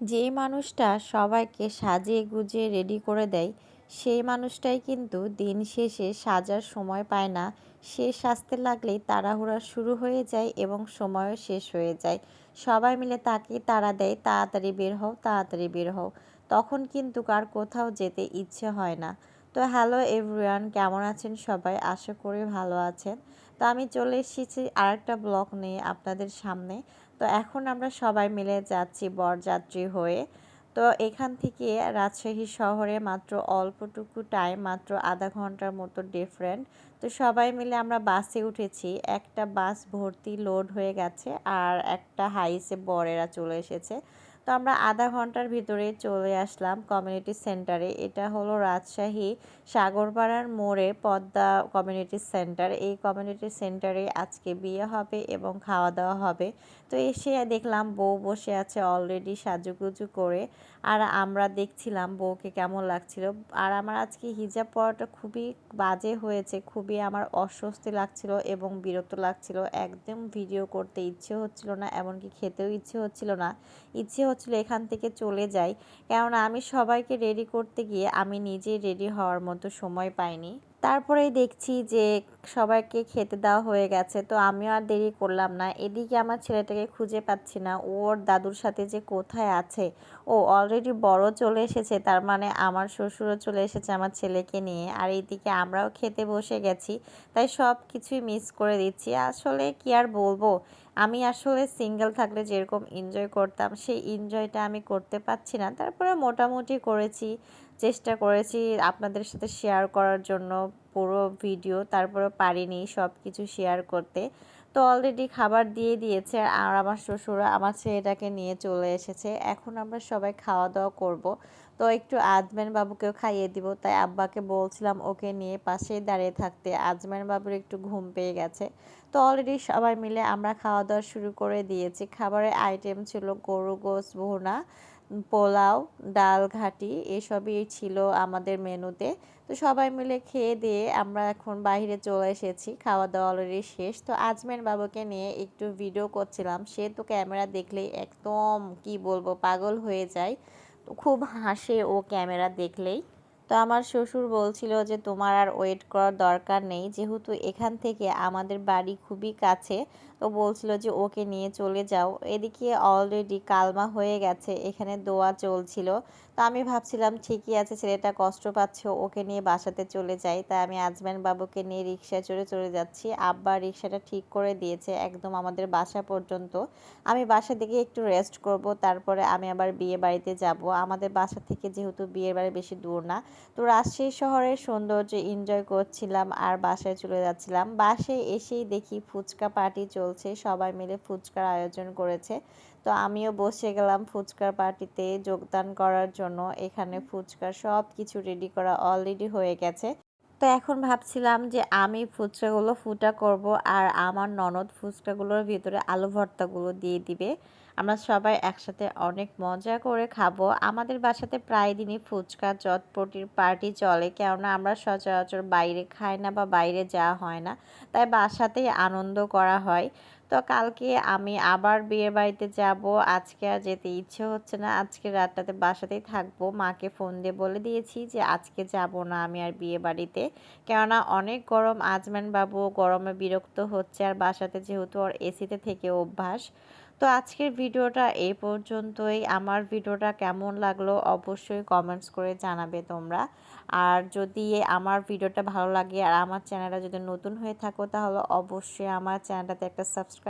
যেই মানুষটা সবাইকে সাজিয়ে গুজিয়ে রেডি করে দেয়, সেই মানুষটাই কিন্তু দিন শেষে সাজার সময় পায় না। সে সাজতে লাগলেই তাড়াহুড়া শুরু হয়ে যায় এবং সময়ও শেষ হয়ে যায়। সবাই মিলে তাকে তাড়া দেয়, তাড়াতাড়ি বের হও, তাড়াতাড়ি বের হও। তখন কিন্তু কার কোথাও যেতে ইচ্ছে হয় না। তো হ্যালো এভরিওয়ান, কেমন আছেন সবাই? আশা করি ভালো আছেন। তো আমি চলে এসেছি আরেকটা ব্লগ নিয়ে আপনাদের সামনে। তো এখন আমরা সবাই মিলে যাচ্ছি বরযাত্রী হয়ে। তো এখান থেকে রাজশাহী শহরে মাত্র অল্পটুকু টাইম মাত্র আধা ঘণ্টার মতো ডিফারেন্ট তো সবাই মিলে আমরা বাসে উঠেছি। একটা বাস ভর্তি লোড হয়ে গেছে আর একটা হাইসে বরেরা চলে এসেছে। তো আমরা আধা ঘণ্টার ভিতরে চলে আসলাম কমিউনিটি সেন্টারে এটা হলো রাজশাহী সাগরপাড়ার মোড়ে পদ্মা কমিউনিটি সেন্টার এই কমিউনিটি সেন্টারে আজকে বিয়ে হবে এবং খাওয়া দাওয়া হবে। তো এসে দেখলাম বউ বসে আছে অলরেডি সাজুগুজু করে। আর আমরা দেখছিলাম বউকে কেমন লাগছিল। আর আমার আজকে হিজাব পরাটা খুবই বাজে হয়েছে, খুবই আমার অস্বস্তি লাগছিল এবং বিরক্ত লাগছিল। একদম ভিডিও করতে ইচ্ছে হচ্ছিল না, এমনকি খেতেও ইচ্ছে হচ্ছিল না। ইচ্ছে হচ্ছিল এখান থেকে চলে যাই। কেননা আমি সবাইকে রেডি করতে গিয়ে আমি নিজে রেডি হওয়ার মতো সময় পাইনি। তারপরেই দেখছি যে সবাইকে খেতে দেওয়া হয়ে গেছে, তো আমিও আর দেরি করলাম না। এদিকে আমার ছেলেটাকে খুঁজে পাচ্ছি না। ওর দাদুর সাথে যে কোথায় আছে, ও অলরেডি বড় চলে এসেছে, তার মানে আমার শ্বশুরও চলে এসেছে আমার ছেলেকে নিয়ে। আর এইদিকে আমরাও খেতে বসে গেছি, তাই সব কিছুই মিস করে দিচ্ছি। আসলে কি আর বলব? আমি আসলে সিঙ্গেল থাকলে যেরকম এনজয় করতাম, সেই এনজয়টা আমি করতে পারছি না। তারপরে মোটামুটি করেছি, চেষ্টা করেছি আপনাদের সাথে শেয়ার করার জন্য পুরো ভিডিও তারপরে পারিনি সব কিছু শেয়ার করতে। তো অলরেডি খাবার দিয়ে দিয়েছে আর আমার শ্বশুরা আমার ছেলেটাকে নিয়ে চলে এসেছে। এখন আমরা সবাই খাওয়া দাওয়া করব। তো একটু আজমেন বাবুকেও খাইয়ে দিব। তাই আব্বাকে বলছিলাম ওকে নিয়ে পাশেই দাঁড়িয়ে থাকতে। আজমেন বাবুর একটু ঘুম পেয়ে গেছে। তো অলরেডি সবাই মিলে আমরা খাওয়া দাওয়া শুরু করে দিয়েছি। খাবারের আইটেম ছিল গরু গোস ভুনা। পোলাও, ডাল ঘাটি, এসবই ছিল আমাদের মেনুতে। তো সবাই মিলে খেয়ে দিয়ে আমরা এখন বাইরে চলে এসেছি খাওয়া দাওয়া অলরেডি শেষ। তো আজমের বাবুকে নিয়ে একটু ভিডিও করছিলাম। সে তো ক্যামেরা দেখলেই একদম, কি বলব, পাগল হয়ে যায়। তো খুব হাসে ও ক্যামেরা দেখলেই। তো আমার শ্বশুর বলছিল যে, তোমার আর ওয়েট করার দরকার নেই। যেহেতু এখান থেকে আমাদের বাড়ি খুবই কাছে, তো বলছিল যে, ওকে নিয়ে চলে যাও। এদিকে অলরেডি কালমা হয়ে গেছে, এখানে দোয়া চলছিল। তো আমি ভাবছিলাম, ঠিকই আছে, ছেলেটা কষ্ট পাচ্ছে, ওকে নিয়ে বাসাতে চলে যাই। তাই আমি আজমান বাবুকে নিয়ে রিক্সায় চড়ে চলে যাচ্ছি। আব্বা রিক্সাটা ঠিক করে দিয়েছে, একদম আমাদের বাসা পর্যন্ত। আমি বাসা থেকে একটু রেস্ট করব, তারপরে আমি আবার বিয়ে বাড়িতে যাব। আমাদের বাসা থেকে যেহেতু বিয়ের বাড়ি বেশি দূর না তো রাজশাহী শহরের সৌন্দর্য এনজয় করছিলাম আর বাসায় চলে যাচ্ছিলাম। বাসায় এসেই দেখি ফুচকা পার্টি চলছে, সবাই মিলে ফুচকার আয়োজন করেছে। তো আমিও বসে গেলাম ফুচকার পার্টিতে যোগদান করার জন্য। এখানে ফুচকার সব কিছু রেডি করা অলরেডি হয়ে গেছে। তো এখন ভাবছিলাম যে আমি ফুচকাগুলো ফুটা করব আর আমার ননদ ফুচকাগুলোর ভিতরে আলু ভর্তাগুলো দিয়ে দিবে। আমরা সবাই একসাথে অনেক মজা করে খাব। আমাদের বাসাতে প্রায় দিনই ফুচকা চটপটির পার্টি চলে, কেননা আমরা সচরাচর বাইরে খাই না বা বাইরে যাওয়া হয় না, তাই বাসাতেই আনন্দ করা হয়। তো কালকে আমি আবার বিয়ে বাড়িতে যাব, আজকে আর যেতে ইচ্ছে হচ্ছে না, আজকে রাতটাতে বাসাতেই থাকব। মাকে ফোন দিয়ে বলে দিয়েছি যে আজকে যাব না আমি আর বিয়ে বাড়িতে, কেননা অনেক গরম, আজমান বাবু গরমে বিরক্ত হচ্ছে আর বাসাতে যেহেতু ওর এসিতে থেকে অভ্যাস। তো আজকের ভিডিওটা এই পর্যন্তই। আমার ভিডিওটা কেমন লাগল অবশ্যই কমেন্টস করে জানাবে তোমরা। আর যদি আমার ভিডিওটা ভালো লাগে আর আমার চ্যানেলটা যদি নতুন হয়ে থাকো তাহলে অবশ্যই আমার চ্যানেলটাতে একটা সাবস্ক্রাইব